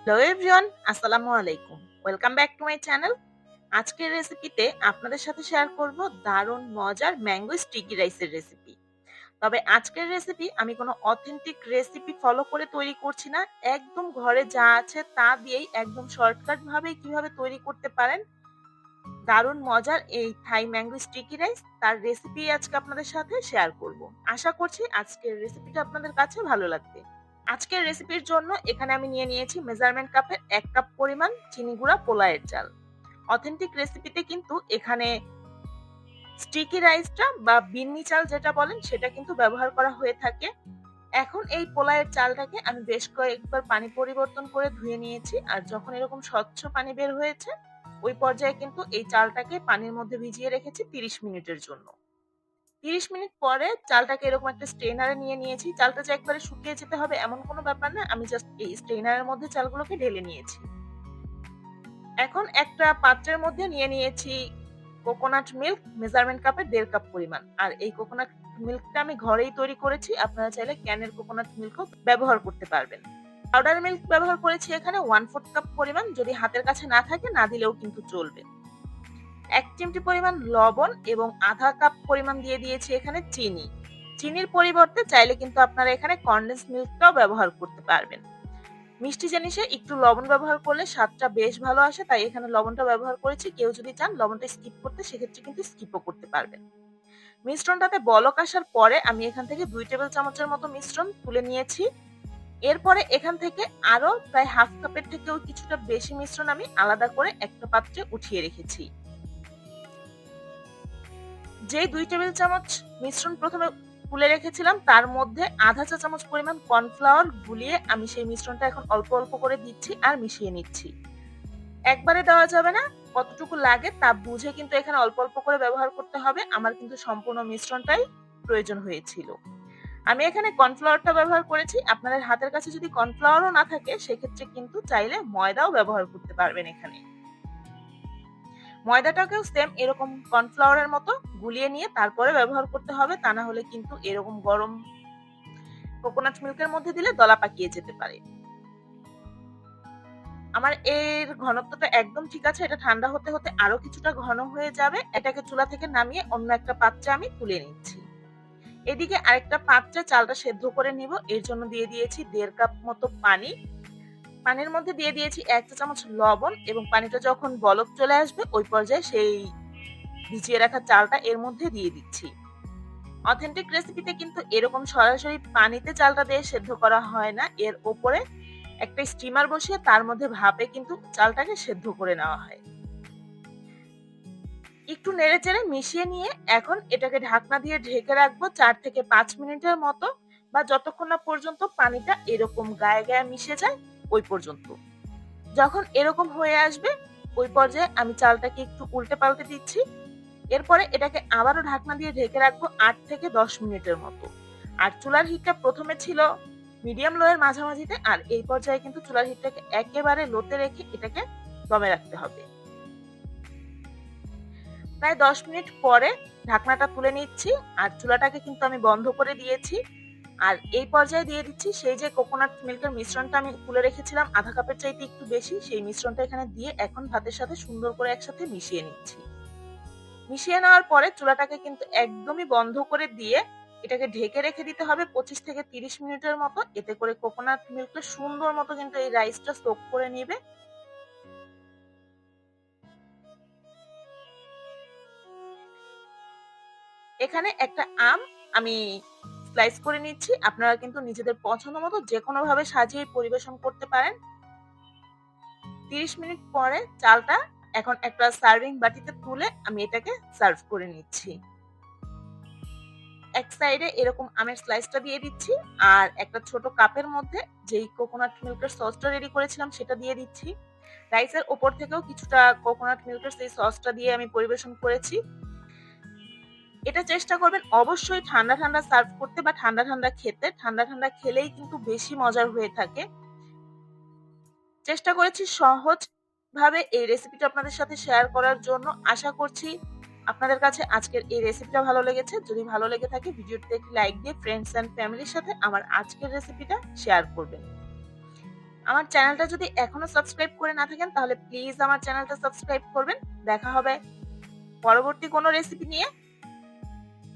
Hello everyone আসসালামু আলাইকুম। Welcome back to my channel আজকের রেসিপিতে আপনাদের সাথে শেয়ার করব দারুণ মজার ম্যাঙ্গো স্টিকি রাইসের রেসিপি তবে আজকের রেসিপি আমি কোনো অথেন্টিক রেসিপি ফলো করে তৈরি করছি না। একদম ঘরে যা আছে তা দিয়েই একদম শর্টকাট ভাবে কীভাবে তৈরি করতে পারেন। দারুণ মজার এই থাই ম্যাঙ্গো স্টিকি রাইস তার রেসিপি আজকে আপনাদের সাথে শেয়ার করব। আশা করছি আজকের রেসিপিটা আপনাদের কাছে ভালো লাগবে। আজকের রেসিপির জন্য এখানে আমি নিয়ে নিয়েছি মেজারমেন্ট কাপের এক কাপ পরিমাণ চিনি গুঁড়া পোলায়ের চাল অথেন্টিক রেসিপিতে কিন্তু এখানে স্টিকি রাইসটা বা বিন্নি চাল যেটা বলেন সেটা কিন্তু ব্যবহার করা হয়ে থাকে। এখন এই পোলায়ের চালটাকে আমি বেশ কয়েকবার পানি পরিবর্তন করে ধুয়ে নিয়েছি আর যখন এরকম স্বচ্ছ পানি বের হয়েছে, ওই পর্যায়ে কিন্তু এই চালটাকে পানির মধ্যে ভিজিয়ে রেখেছি তিরিশ মিনিটের জন্য। তিরিশ মিনিট পরে চালটাকে এরকম একটা স্ট্রেনারে নিয়ে নিয়েছি। চালটা যে একবারে শুকিয়ে যেতে হবে এমন কোনো ব্যাপার না, আমি জাস্ট এই স্ট্রেনারের মধ্যে চালগুলোকে ঢেলে নিয়েছি। এখন একটা পাত্রের মধ্যে নিয়ে নিয়েছি কোকোনাট মিল্ক মেজারমেন্ট কাপের দেড় কাপ পরিমাণ। আর এই কোকোনাট মিল্কটা আমি ঘরেই তৈরি করেছি, আপনারা চাইলে ক্যানের কোকোনাট মিল্কও ব্যবহার করতে পারবেন। পাউডার মিল্ক ব্যবহার করেছি এখানে ওয়ান ফোর্থ কাপ পরিমাণ, যদি হাতের কাছে না থাকে না দিলেও কিন্তু চলবে। এক চিমটি পরিমাণ লবণ এবং আধা কাপ পরিমাণ দিয়ে দিয়েছি এখানে চিনি। চিনির পরিবর্তে চাইলে কিন্তু আপনারা এখানে কন্ডেন্স মিল্কটাও ব্যবহার করতে পারবেন। মিষ্টি জিনিসে একটু লবণ ব্যবহার করলে স্বাদটা বেশ ভালো আসে, তাই এখানে লবণটা ব্যবহার করেছি। কেউ যদি চান লবণটা স্কিপ করতে, সেক্ষেত্রে কিন্তু স্কিপও করতে পারবেন। মিশ্রণটাতে বলক আসার পরে আমি এখান থেকে দুই টেবিল চামচের মতো মিশ্রণ তুলে নিয়েছি। এরপরে এখান থেকে আরও প্রায় হাফ কাপের থেকেও কিছুটা বেশি মিশ্রণ আমি আলাদা করে একটা পাত্রে উঠিয়ে রেখেছি। যে দুই টেবিল চামচ মিশ্রণ প্রথমে তুলে রেখেছিলাম, তার মধ্যে আধা চা চামচ পরিমাণ কর্নফ্লাওয়ার গুলিয়ে আমি সেই মিশ্রণটা এখন অল্প অল্প করে দিচ্ছি আর মিশিয়ে নিচ্ছি। একবারে দেওয়া যাবে না, কতটুকু লাগে তা বুঝে কিন্তু এখানে অল্প অল্প করে ব্যবহার করতে হবে, আমার কিন্তু সম্পূর্ণ মিশ্রণটাই প্রয়োজন হয়েছিল। আমি এখানে কর্নফ্লাওয়ারটা ব্যবহার করেছি, আপনাদের হাতের কাছে যদি কর্নফ্লাওয়ারও না থাকে, সেক্ষেত্রে কিন্তু চাইলে ময়দাও ব্যবহার করতে পারবেন এখানে। ময়দাটাকেও সেম এরকম কর্নফ্লাওয়ারের মতো গুলিয়ে নিয়ে তারপরে ব্যবহার করতে হবে, তা না হলে কিন্তু এরকম গরম কোকোনাট মিল্কের মধ্যে দিলে দলা পাকিয়ে যেতে পারে। আমার এর ঘনত্বটা একদম ঠিক আছে, এটা ঠান্ডা হতে হতে আরও কিছুটা ঘন হয়ে যাবে। এটাকে চুলা থেকে নামিয়ে অন্য একটা পাত্রে আমি তুলে নিচ্ছি। এদিকে আরেকটা পাত্রে চালটা সেদ্ধ করে নিব। এর জন্য দিয়ে দিয়েছি দেড় কাপ মতো পানি। পানির মধ্যে দিয়ে দিয়েছি এক চা চামচ লবণ এবং পানিটা যখন বলক চলে আসবে, ওই পর্যায়ে সেই ভিজিয়ে রাখা চালটা এর মধ্যে দিয়ে দিচ্ছি। অথেন্টিক রেসিপিতে কিন্তু এরকম সরাসরি পানিতে চালটা দিয়ে সেদ্ধ করা হয় না। এর ওপরে একটা স্টিমার বসিয়ে তার মধ্যে ভাপে কিন্তু চালটাকে সেদ্ধ করে নেওয়া হয়। একটু নেড়ে চেড়ে মিশিয়ে নিয়ে এখন এটাকে ঢাকনা দিয়ে ঢেকে রাখব চার থেকে পাঁচ মিনিটের মতো বা যতক্ষণ না পর্যন্ত পানিটা এরকম গায়ে গায়ে মিশে যায় ওই পর্যন্ত। যখন এরকম হয়ে আসবে, ওই পর্যায়ে আমি চালটাকে একটু উল্টে পাল্টে দিচ্ছি। এরপরে এটাকে আবারও ঢাকনা দিয়ে ঢেকে রাখব আট থেকে দশ মিনিটের মতো। আর চুলার হিটটা প্রথমে ছিল মিডিয়াম লোয়ের মাঝামাঝিতে, আর এই পর্যায়ে কিন্তু চুলার হিটটাকে একেবারে লোতে রেখে এটাকে দমে রাখতে হবে। প্রায় দশ মিনিট পরে ঢাকনাটা তুলে নিচ্ছি, আর চুলাটাকে কিন্তু আমি বন্ধ করে দিয়েছি। আর এই পর্যায়ে দিয়ে দিচ্ছি সেই যে কোকোনাট মিল্কের মিশ্রণটা আমি তুলে রেখেছিলাম, আধা কাপের চাইতে একটু বেশি, সেই মিশ্রণটা এখানে দিয়ে এখন ভাতের সাথে সুন্দর করে একসাথে মিশিয়ে নিচ্ছি। মিশিয়ে নেওয়ার পরে চুলাটাকে কিন্তু একদমই বন্ধ করে দিয়ে এটাকে ঢেকে রেখে দিতে হবে পঁচিশ থেকে তিরিশ মিনিটের মতো। এতে করে কোকোনাট মিল্কটা সুন্দর মতো কিন্তু এই রাইসটা সোক করে নিবে। এখানে একটা আম আমি স্লাইস করে নিচ্ছি। আপনারা কিন্তু নিজেদের পছন্দ মতো যে কোনো ভাবে সাজিয়ে পরিবেশন করতে পারেন। তিরিশ মিনিট পরে চালটা এখন একটা সার্ভিং বাটিতে তুলে আমি এটাকে সার্ভ করে নিচ্ছি। এক সাইডে এরকম আমের স্লাইসটা দিয়ে দিচ্ছি আর একটা ছোট কাপের মধ্যে যেই কোকোনাট মিল্কের সসটা রেডি করেছিলাম সেটা দিয়ে দিচ্ছি। রাইসের ওপর থেকেও কিছুটা কোকোনাট মিল্কের সেই সসটা দিয়ে আমি পরিবেশন করেছি। এটা চেষ্টা করবেন অবশ্যই ঠান্ডা ঠান্ডা সার্ভ করতে বা ঠান্ডা ঠান্ডা খেতে। ঠান্ডা ঠান্ডা খেলেই কিন্তু বেশি মজার হয়ে থাকে। চেষ্টা করেছি সহজ ভাবে এই রেসিপিটা আপনাদের সাথে শেয়ার করার জন্য। আশা করছি আপনাদের কাছে আজকের এই রেসিপিটা ভালো লেগেছে। যদি ভালো লেগে থাকে, ভিডিওটিতে একটি লাইক দিয়ে ফ্রেন্ডস অ্যান্ড ফ্যামিলির সাথে আমার আজকের রেসিপিটা শেয়ার করবেন। আমার চ্যানেলটা যদি এখনও সাবস্ক্রাইব করে না থাকেন, তাহলে প্লিজ আমার চ্যানেলটা সাবস্ক্রাইব করবেন। দেখা হবে পরবর্তী কোনো রেসিপি নিয়ে।